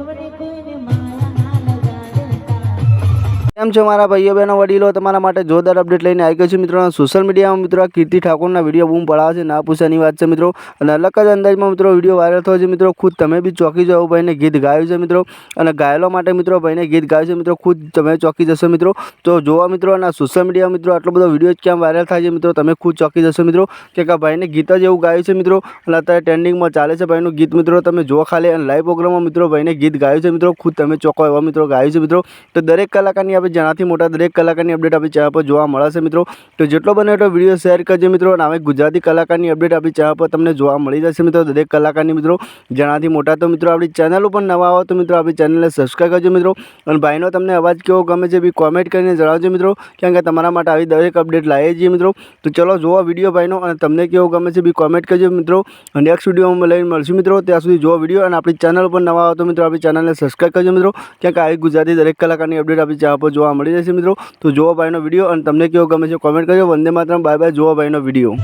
ভরে কোন કેમ છો મારા ભાઈઓ બહેનો, વડીલો, તમારા માટે જોરદાર અપડેટ લઈને આવી ગયો છે મિત્રો. સોશિયલ મીડિયામાં મિત્રો કીર્તિ ઠાકોરના વીડિયો બૂમ પડાવે છે. ના પૂછાની વાત છે મિત્રો. અને અલગ જ અંદાજમાં મિત્રો વીડિયો વાયરલ થયો છે મિત્રો. ખુદ તમે બી ચોકી જાઓ ભાઈને ગીત ગાયું છે મિત્રો. અને ગાયેલો માટે મિત્રો ભાઈને ગીત ગાયું છે મિત્રો. ખુદ તમે ચોકી જશો મિત્રો. તો જોવા મિત્રો, અને સોશિયલ મીડિયા મિત્રો આટલો બધો વીડિયો કેમ વાયરલ થાય છે મિત્રો? તમે ખુદ ચોકી જશો મિત્રો. કે ભાઈને ગીત જ એવું ગાયું છે મિત્રો. અને અત્યારે ટ્રેન્ડિંગમાં ચાલે છે ભાઈનું ગીત મિત્રો. તમે જો ખાલી અને લાઈવ પ્રોગ્રામમાં મિત્રો ભાઈને ગીત ગાયું છે મિત્રો. ખુદ તમે ચોકો એવા મિત્રો ગાયું છે મિત્રો. તો દરેક કલાકારની આપણે જેનાથી મોટા દરેક કલાકારની અપડેટ આપણી ચેનલ પર જોવા મળે છે મિત્રો. તો જેટલો બને એટલો વીડિયો શેર કરજો મિત્રો અને ગુજરાતી કલાકારની અપડેટ આપણી ચેનલ પર તમને જોવા મળી જશે મિત્રો. દરેક કલાકારની મિત્રો, જેનાથી મોટા તો મિત્રો આપણી ચેનલ ઉપર નવા આવો તો મિત્રો આપણી ચેનલને સબસ્ક્રાઈબ કરજો મિત્રો. અને ભાઈનો તમને અવાજ કેવો ગમે છે બી કોમેન્ટ કરીને જણાવજો મિત્રો, કેમ કે તમારા માટે આવી દરેક અપડેટ લાવીએ છીએ મિત્રો. તો ચલો જોવો વીડિયો ભાઈનો અને તમને કેવો ગમે છે બી કોમેન્ટ કરજો મિત્રો. નેક્સ્ટ વિડીયોમાં લઈને મળશું મિત્રો. ત્યાં સુધી જોવો વીડિયો અને આપણી ચેનલ પર નવા આવો તો મિત્રો આપણી ચેનલને સબસ્ક્રાઈબ કરજો મિત્રો. કેમ કે આવી ગુજરાતી દરેક કલાકારની અપડેટ આપણી ચેનલ પર જોવા મળી જશે મિત્રો. તો જોવા ભાઈનો વીડિયો અને તમને કેવો ગમે છે કોમેન્ટ કરજો. વંદે માત્ર બાય બાય. જોવા ભાઈનો વીડિયો